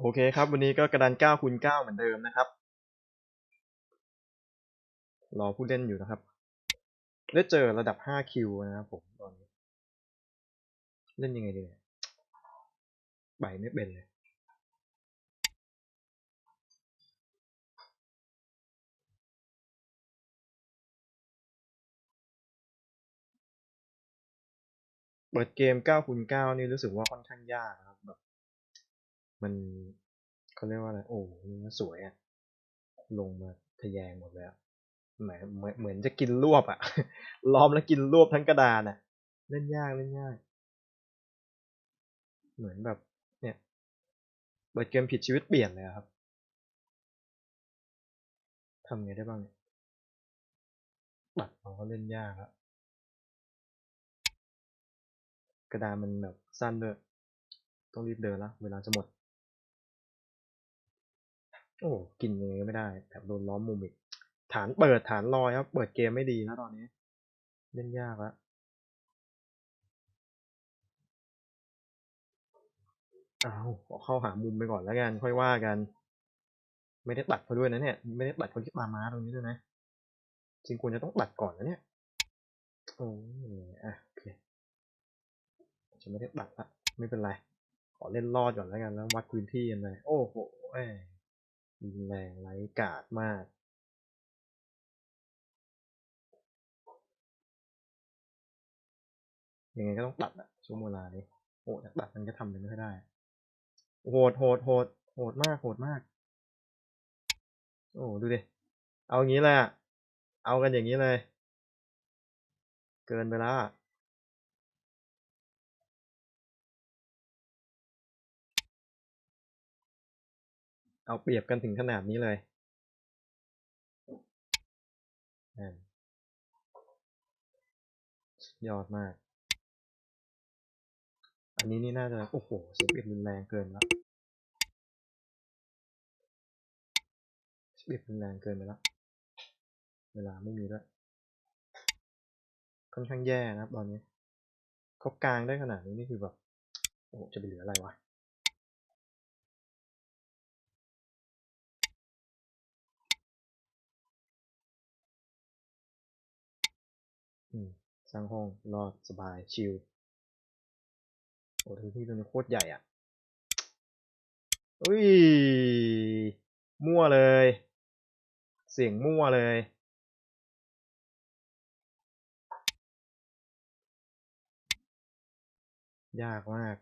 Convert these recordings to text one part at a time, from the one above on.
โอเคครับ วันนี้ก็กระดาน9คูณ9เหมือนเดิมนะครับ รอผู้เล่นอยู่นะครับ ได้เจอระดับ5คิวนะครับผมตอนนี้ เล่นยังไงดีเนี่ยใบไม่เป็นเลยเปิดเกม9คูณ9นี่รู้สึกว่าค่อนข้างยากนะครับแบบ มันเขาเรียกว่าอะไร โอ้มันสวยอะลงมาทะแยงหมดแล้วหมายเหมือนเหมือนจะกินรวบอะล้อมแล้วกินรวบทั้งกระดานอะเล่นยากเล่นยาก เหมือนแบบ เนี่ยเปิดเกมผิดชีวิตเปลี่ยนเลยครับทำไงได้บ้างเนี่ยบัตรเราก็เล่นยากครับกระดานมันแบบสั้นด้วย ต้องรีบเดินแล้วเวลาจะหมด โอ้กินยังไงก็ไม่ได้แถมโดนล้อมมุมอีกฐานเปิดฐานลอยครับเปิดเกมไม่ดีแล้วตอนนี้ เล่นยากแล้วอ้าขอเข้าหามุมไปก่อนแล้วกัน ค่อยว่ากัน ไม่ได้ตัดเขาด้วยนะเนี่ย ไม่ได้ตัดคนที่มาม้าตรงนี้ด้วยนะจริงควรจะต้องตัดก่อนนะเนี่ยโอ้ยอะโอเคจะไม่ได้ตัดละไม่เป็นไร ขอเล่นรอดก่อนแล้วกันแล้ววัดพื้นที่กันไปโอ้โหเอ้ รุนแรงไร้กาดมากยังไงก็ต้องตัดอะช่วงเวลานี้โอ้ตัดมันก็ทำเป็นไม่ค่อยได้ โหดโหดโหดโหดมากโหดมาก โอ้ดูดิ เอาอย่างนี้เลยอะเอากันอย่างนี้เลย เกินไปแล้ว เอาเปรียบกันถึงขนาดนี้เลยนั่นยอดมาก อันนี้นี่น่าจะ โอ้โหสียเปรียรุนแรงเกินแล้วสียเปรียรุนแรงเกินไปแล้ว เวลาไม่มีด้ว ค่อนข้างแย่นะครับตอนนี้เขากลางได้ขนาดนี้นี่คือแบบ โอ้จะไปเหลืออะไรวะ สร้างห้องรอดสบายชิลโอ้ที่ตรงนี้โคตรใหญ่อะอุ้ย มั่วเลย เสียงมั่วเลย ยากมาก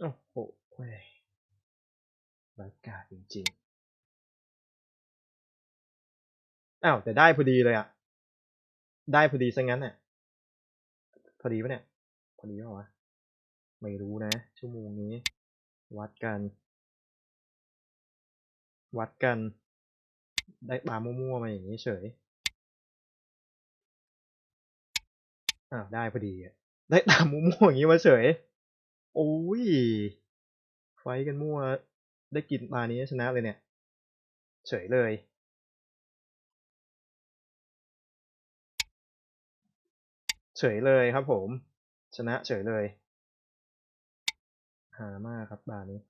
โอ้โหเว้ยไร้กาดจริงๆ อ้าว แต่ได้พอดีเลยอะ ได้พอดีซะงั้นอะ พอดีปะเนี่ย พอดีปะวะ ไม่รู้นะ ชั่วโมงนี้ วัดกัน วัดกัน ได้ปลามั่วๆมาอย่างนี้เฉยอ้าวได้พอดีอะได้ตามมั่วๆอย่างนี้มาเฉย โอ้ย ไฟกันมั่ว ได้กินปลานี้ชนะเลยเนี่ย เฉยเลย เฉยเลยครับผม ชนะเฉยเลย หามากครับปลานี้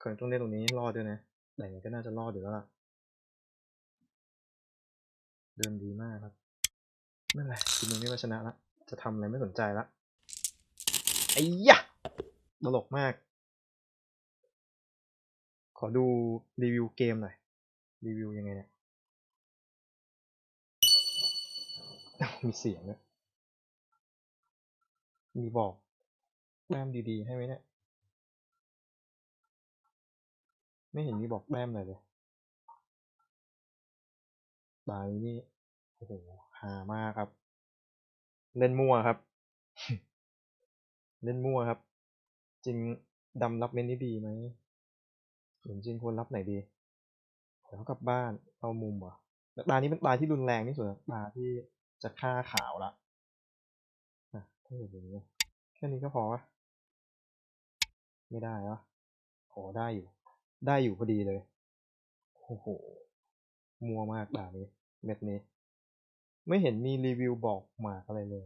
เคยต้องเล่นตรงนี้รอดด้วยนะ แต่ยังก็น่าจะรอดอยู่แล้วล่ะ เดินดีมากครับไม่เป็นไรทีมนี้ก็ชนะละ จะทำอะไรไม่สนใจละไอ้ยะตลกมาก ขอดูรีวิวเกมหน่อย รีวิวยังไงเนี่ยอ้าว มีเสียงด้วยมีบอกแต้มดีๆ ให้ไหมเนี่ย ไม่เห็นมีบอกแต้มเลยเลยบายนี่ โอ้โหฮามากครับ เล่นมั่วครับ เล่นมั่วครับ จริงดำรับเมนนี่ดีไหมหรือจริงควรรับไหนดีเดี๋ยวกลับบ้าน เอามุมเหรอแต่ตานี้เป็นตาที่รุนแรงที่สุดตาที่ จะฆ่าขาวละถ้าอย่างนี้แค่นี้ก็พอวะไม่ได้เหรอโอ้ได้อยู่ ได้อยู่พอดีเลย โอ้โห มัวมากด่านี้ เม็ดนี้ ไม่เห็นมีรีวิวบอกหมากอะไรเลย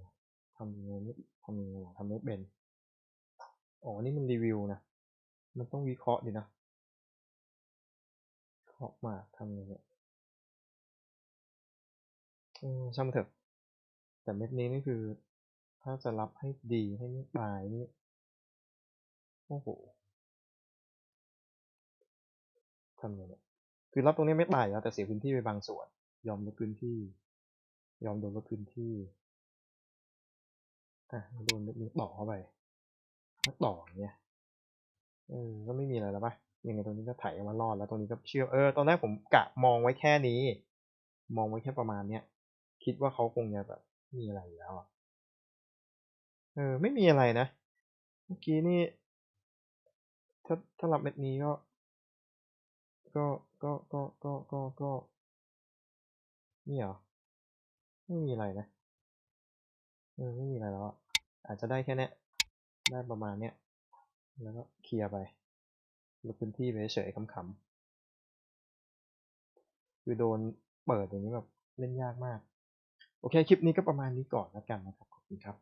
ทำยังไงไม่ทำยังไงทำไม่เป็น อ๋อ นี่มันรีวิวนะ มันต้องวิเคราะห์ดินะเคราะห์มาทำยังไงช่างมันเถอะ แต่เม็ดนี้นี่คือ ถ้าจะรับให้ดีให้ไม่ตายนี่โอ้โหทำยังไงคือรับตรงนี้ไม่ตายแล้วแต่เสียพื้นที่ไปบางส่วน ยอมลดพื้นที่ ยอมโดนลดพื้นที่อะโดนเม็ดนี้ต่อเข้าไปถ้าต่อเงี้ยเออก็ไม่มีอะไรแล้วปะยังไงตรงนี้ก็ไถออกมารอดแล้วตรงนี้ก็เชื่อมเออตอนแรกผมกะมองไว้แค่นี้ มองไว้แค่ประมาณเนี้ยคิดว่าเขาคงจะแบบ มีอะไรอยู่แล้วอะเออ ไม่มีอะไรนะ เมื่อกี้นี่ ถ้าถ้ารับเม็ดนี้ก็ ก็ก็ก็ก็ก็ก็นี่เหรอ ไม่มีอะไรนะ เออ ไม่มีอะไรแล้วอะอาจจะได้แค่เนี้ยได้ประมาณเนี้ย แล้วก็เคลียร์ไปลดพื้นที่ไปเฉยๆขำๆคือโดนเปิดอย่างนี้แบบเล่นยากมาก โอเค คลิปนี้ก็ประมาณนี้ก่อนแล้วกันนะครับ ขอบคุณครับ